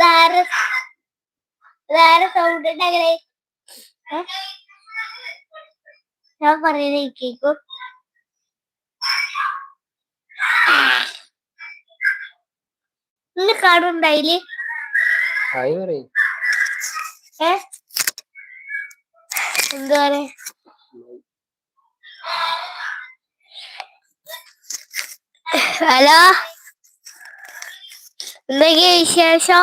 വേറെ വേറെ സൗണ്ട് ഉണ്ടെങ്കിലേ ഞാൻ പറയുന്നത് കേക്കും ഇന്ന് കാണുണ്ടായില്ലേ എന്താ പറയാ? ഹലോ? എന്തൊക്കെയാ വിശേഷം?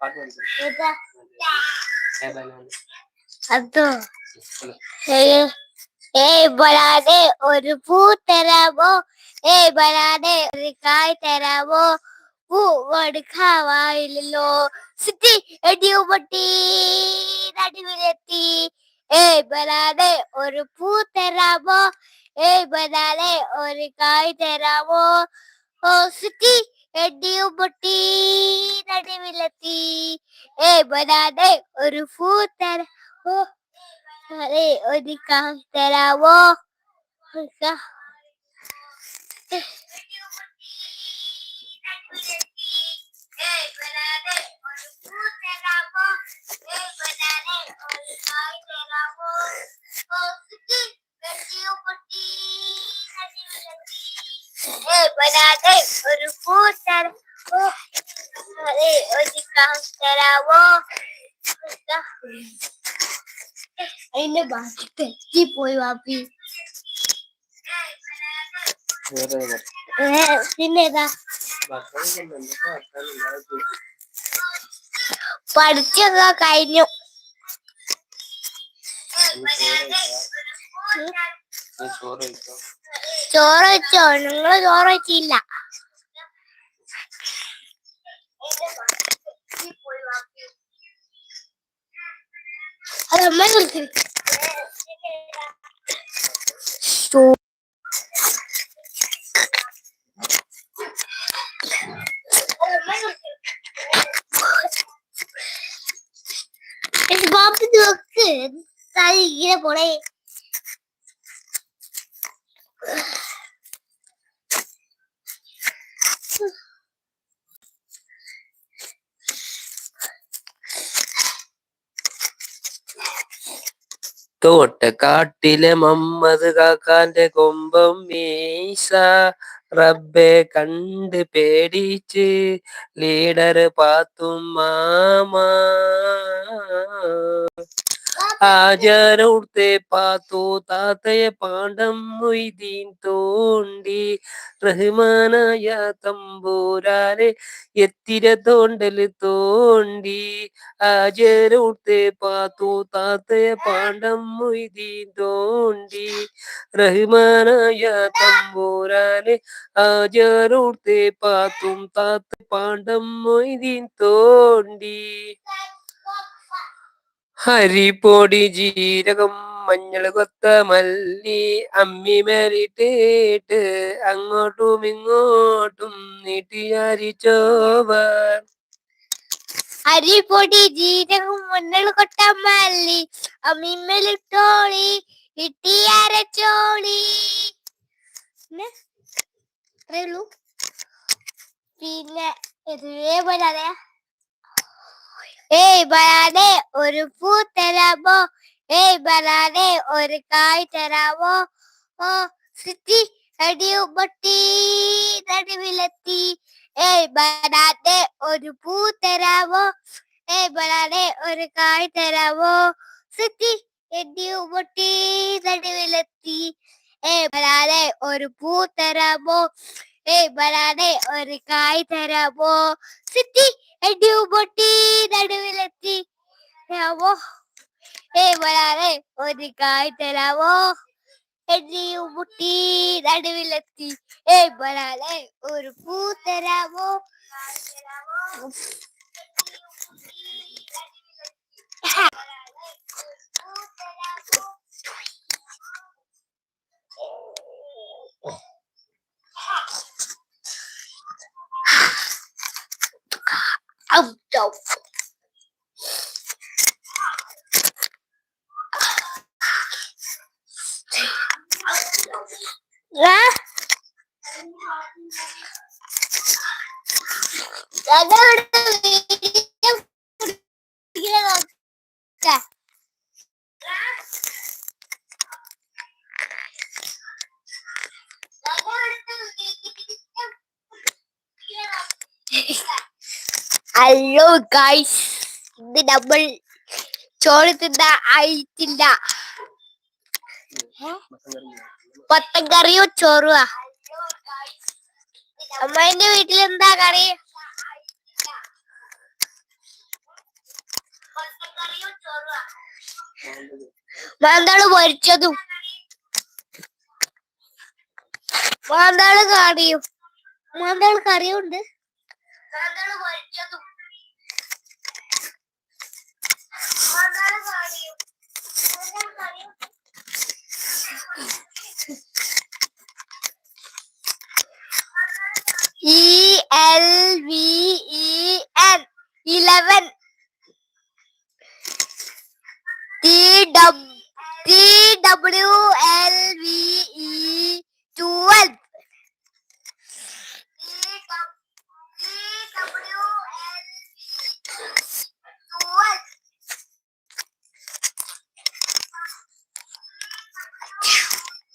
പാട്ട് പഠിക്കും ഏതാ? ഏതാണ് അതോ ഏയ് ഏയ് ബലാതെ ഒരു പൂ തരാമോ ഏയ് ബലാതെ ഒരു കായ് തരാമോ പൂ കൊടുക്കാവായില്ലല്ലോ സിറ്റി എടിയു പൊട്ടി നടുവിലെത്തി ഏയ് ബലാതെ ഒരു പൂ തരാമോ ഏയ് ബലാതെ ഒരു കായ് തരാമോ ഓ സിറ്റി एड्डी बुटी नडी मिलती। ए, बना दे और फू हो। अरे, और काम तेरा वो। का അതെ ഒരു കായ് തരാമോ അതിന്റെ ബാക്കി തെറ്റിപ്പോയി വാപ്പി വേറെ ഏതാ? ഏ, പിന്നേതാ ഭക്ഷണം കൊണ്ട് എന്തൊക്കെ വർത്താനം ഉണ്ടാവും ചോദിച്ചു. പഠിച്ചൊക്കെ കഴിഞ്ഞു നീ ചോറ് കഴിച്ചോ ചോറ് വെച്ചോ നിങ്ങൾ ചോറ് വെച്ചില്ല ഇങ്ങനെ പോണേ. തോട്ടക്കാട്ടിലെ മമ്മദ് കാക്കാന്റെ കൊമ്പം മീശ. റബ്ബെ കണ്ട് പേടിച്ച് ലീഡർ പാത്തും മാമാ. ആചാരത്തെ പാത്തു താത്തയെ പാണ്ഡം മൊയ്തീൻ തോണ്ടി റഹ്മാനായ തമ്പൂരാനെ എത്തിര തോണ്ടൽ തോണ്ടി ആചാരത്തെ പാത്തു താത്തയ പാണ്ഡം മൊയ്തീൻ തോണ്ടി റഹ്മാനായ തമ്പൂരാനെ ആചാരത്തെ പാത്തും താത്ത പാണ്ഡം മൊയ്തീൻ തോണ്ടി ഹരിപ്പൊടി ജീരകം മഞ്ഞൾ കൊത്ത മല്ലി അമ്മി മേലിട്ടേട്ട് അങ്ങോട്ടും ഇങ്ങോട്ടും നീട്ടിയാരിച്ചോവർ അരിപ്പൊടി ജീരകം മണ്ണൾ കൊട്ട മല്ലി അമ്മിമ്മലിട്ടോളി ഇട്ടിയരച്ചോളി പിന്നെ ഇതേപോലെ അറിയാ. ஏய் பலானே ஒரு பூ தராமோ? ஏய் பலானே ஒரு காய் தராமோ? ஓ சித்தி அடியு பொட்டி நடுவிலத்தி ஏய் பலானே ஒரு பூ தராமோ? ஏய் பலானே ஒரு காய் தராமோ? சித்தி எடியு பொட்டி நடுவிலத்தி ஏய் பலானே ஒரு பூ தராமோ? ஏய் பலானே ஒரு காய் தராமோ? சித்தி எடிவு பொட்டி நடுவிலத்தி ராவோ ஏ வராரே ஒரு காய் தராவோ எடிவு பொட்டி நடுவிலத்தி ஏ வராரே ஒரு பூ தராவோ ông trộn ra. Ra ra. Hello guys ഇത് നമ്മൾ ചോറ് തിന്ന ആയിട്ടില്ല. പത്തൻ കറിയും ചോറുവാ? അമ്മേന്റെ വീട്ടിൽ എന്താ കറി? മാന്താൾ പൊരിച്ചതും. മാന്താൾ കറിയും. മാന്താൾ കറിയും ഉണ്ട്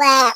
Wah,